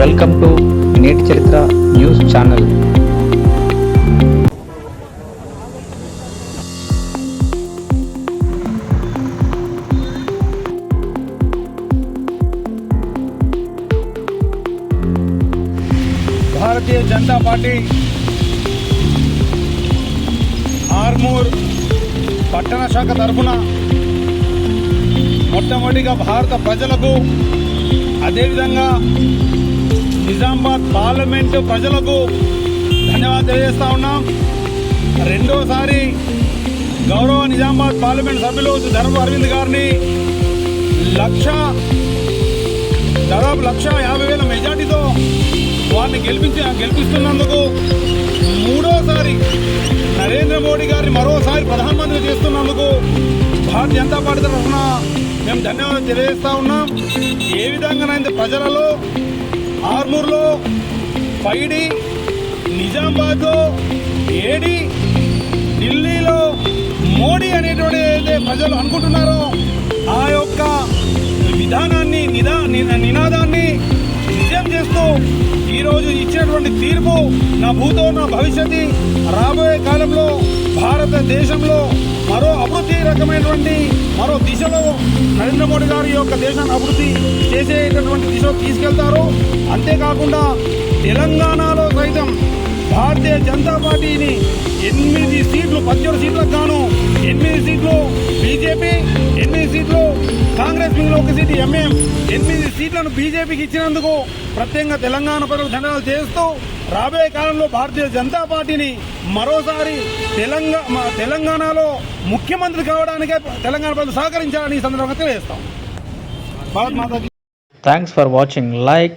Welcome to నేటి చరిత్ర news channel. Bharatiya Janata party Armoor పట్టణ శాఖ తరఫున మొట్టమొదటిగా భారత ప్రజలకు అదేవిధంగా నిజామాబాద్ పార్లమెంటు ప్రజలకు ధన్యవాదాలు తెలియజేస్తా ఉన్నాం. రెండోసారి గౌరవ నిజామాబాద్ పార్లమెంట్ సభ్యులు ధర్మ అరవింద్ గారిని లక్ష దాదాపు లక్ష యాభై వేల మెజార్టీతో వారిని గెలిపించి గెలిపిస్తున్నందుకు మూడోసారి నరేంద్ర మోడీ గారిని మరోసారి ప్రధానమంత్రి చేస్తున్నందుకు భారతీయ జనతా పార్టీ తరఫున మేము ధన్యవాదాలు తెలియజేస్తా ఉన్నాం. ఏ విధంగానైతే ప్రజలలో ఆర్మూర్లో పైడి నిజామాబాద్లో ఏడి ఢిల్లీలో మోడీ అనేటువంటి ఏదైతే ప్రజలు అనుకుంటున్నారో ఆ యొక్క విధానాన్ని నిదా నినాదాన్ని నిజం చేస్తూ ఈరోజు ఇచ్చినటువంటి తీర్పు నా భూతో నా భవిష్యత్తు రాబోయే కాలంలో భారతదేశంలో మరో అభివృద్ధి రకమైనటువంటి మరో దిశలో నరేంద్ర మోడీ గారి యొక్క దేశాన్ని అభివృద్ధి చేసేటటువంటి దిశలో తీసుకెళ్తారు. అంతేకాకుండా తెలంగాణలో సైతం భారతీయ జనతా పార్టీని ఎనిమిది సీట్లు పద్దెనిమిది సీట్లకు గాను ఎనిమిది సీట్లు బీజేపీ ఎనిమిది సీట్లు కాంగ్రెస్ మిగిలిన ఒక సీటు ఎంఎం ఎనిమిది సీట్లను బీజేపీకి ఇచ్చినందుకు ప్రత్యేకంగా తెలంగాణ ప్రజలకు ధన్యవాదాలు చేస్తూ రాబోయే కాలంలో భారతీయ జనతా పార్టీని మరోసారి తెలంగాణ తెలంగాణలో ముఖ్యమంత్రి కావడానికే తెలంగాణ ప్రజలు సహకరించాలని ఈ సందర్భంగా తెలియజేస్తాం. Bharat for watching like